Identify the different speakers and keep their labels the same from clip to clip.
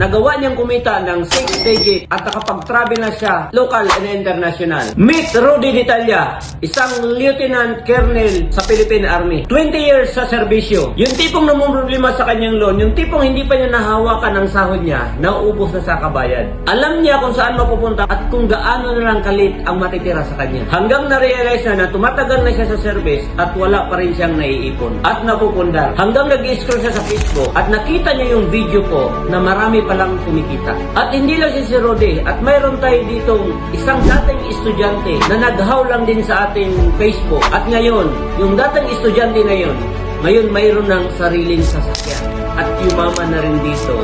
Speaker 1: nagawa niyang kumita ng 6 digit at nakapag-travel na siya local and international. Meet Rudy Ditalia, isang lieutenant colonel sa Philippine Army. 20 years sa serbisyo. Yung tipong namumroblema sa kanyang loan, yung tipong hindi pa niya nahawakan ang sahod niya, nauubos na sa kabayan. Alam niya kung saan mapupunta at kung gaano na lang kalit ang matitira sa kanya. Hanggang na-realize na na tumatagal na siya sa service at wala pa rin siyang naiipon at napupundar. Hanggang nag-scroll siya sa Facebook at nakita niya yung video ko na marami palang kumikita. At hindi lang si Rode at mayroon tayo ditong isang dating estudyante na naghaw lang din sa ating Facebook. At ngayon, yung dating estudyante na yun, ngayon mayroon ng sariling sasakyan at yumaman na rin dito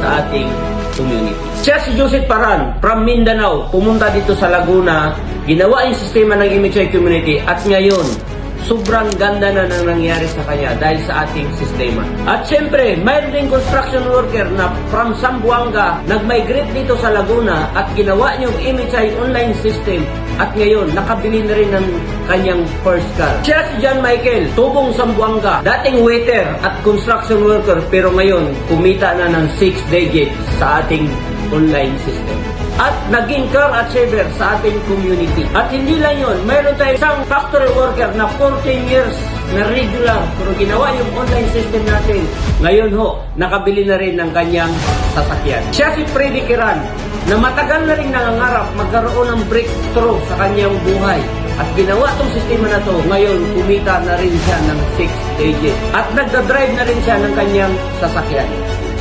Speaker 1: sa ating community. Siya si Joseph Paran from Mindanao, pumunta dito sa Laguna, ginawa yung sistema ng MHI community at ngayon, sobrang ganda na nang nangyari sa kanya dahil sa ating sistema. At syempre, mayroon din construction worker na from Zamboanga nag-migrate dito sa Laguna at ginawa niyong MHI online system at ngayon nakabili na rin ng kanyang first car. Siya si John Michael, tubong Zamboanga, dating waiter at construction worker pero ngayon kumita na ng 6 digits sa ating online system at naging car achiever sa ating community. At hindi lang yun, mayroon tayong isang factory worker na 14 years na regular pero ginawa yung online system natin. Ngayon ho, nakabili na rin ng kanyang sasakyan. Siya si Freddy Kiran na matagal na rin nangangarap magkaroon ng breakthrough sa kanyang buhay. At ginawa tong sistema na to, ngayon kumita na rin siya ng 6 digit. At nagda-drive na rin siya ng kanyang sasakyan.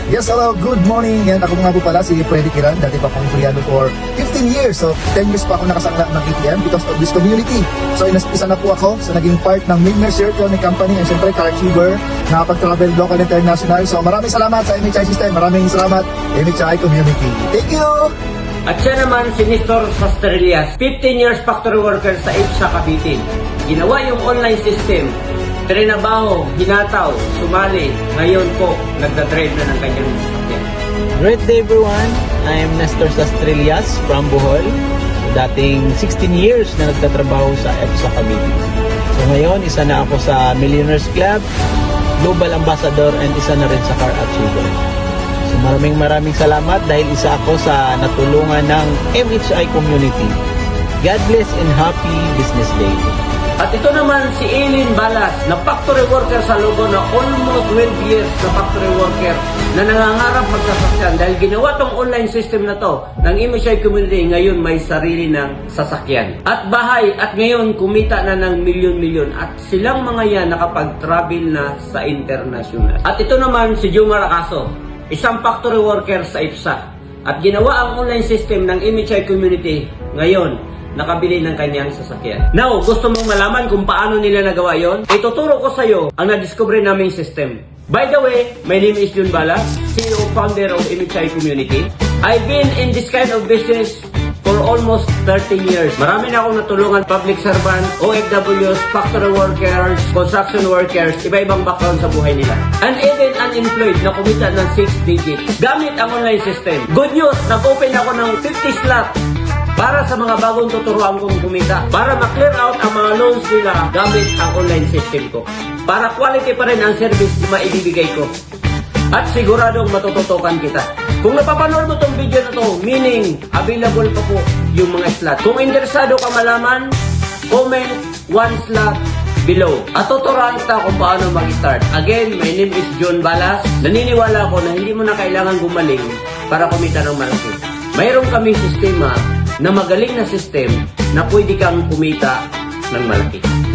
Speaker 2: Yes, hello, good morning. Yan, ako nga po pala si Freddy Kiran. Dati pa akong empleyado for 15 years. So, 10 years pa ako nakasangla ng ATM because of this community. So, inas- isa na po ako sa naging part ng Midner Circle ng company and syempre car achiever, nakapag-travel local and international. So, maraming salamat sa MHI system. Maraming salamat MHI community. Thank you!
Speaker 1: At siya naman si Nestor Sastrelias, 15 years factory worker sa IPSA Cavite. Ginawa yung online system, trinabaho, hinataw, sumali. Ngayon po, nagda-drive na ng kanyang sasakyan.
Speaker 3: Great day everyone! I am Nestor Sastrilias from Bohol. Dating 16 years na nagtatrabaho sa EPSA Cavite. So ngayon, isa na ako sa Millionaires Club, Global Ambassador, and isa na rin sa Car Achiever. So maraming maraming salamat dahil isa ako sa natulungan ng MHI community. God bless and happy business day.
Speaker 1: At ito naman si Eileen Balas na factory worker sa Logo na almost 12 years na factory worker na nangangarap magsasakyan dahil ginawa tong online system na to ng MSI community. Ngayon may sarili ng sasakyan. At bahay at ngayon kumita na ng milyon-milyon. At silang mga yan nakapag-travel na sa international. At ito naman si Jomar Acaso, isang factory worker sa IPSA. At ginawa ang online system ng MHI community ngayon nakabili ng kanyang sasakyan. Now, gusto mong malaman kung paano nila nagawa yon? Ituturo ko sa iyo ang na-discover naming system. By the way, my name is Jun Bala, CEO founder of MHI Community. I've been in this kind of business for almost 13 years. Marami na akong natulungan public servant, OFWs, factory workers, construction workers, iba-ibang background sa buhay nila. And even unemployed na kumita ng 6 digits. Gamit ang online system. Good news, nag-open ako ng 50 slot para sa mga bagong tuturuan kong kumita. Para ma-clear out ang mga loans nila gamit ang online system ko. Para quality pa rin ang service na maibibigay ko. At siguradong matututukan kita. Kung napapanood mo tong video na to, meaning available pa po yung mga slot. Kung interesado ka malaman, comment one slot below. At tuturuan kita kung paano mag-start. Again, my name is John Balas. Naniniwala ako na hindi mo na kailangan gumaling para kumita ng malaki. Mayroon kaming sistema na magaling na system na pwede kang kumita ng malaki.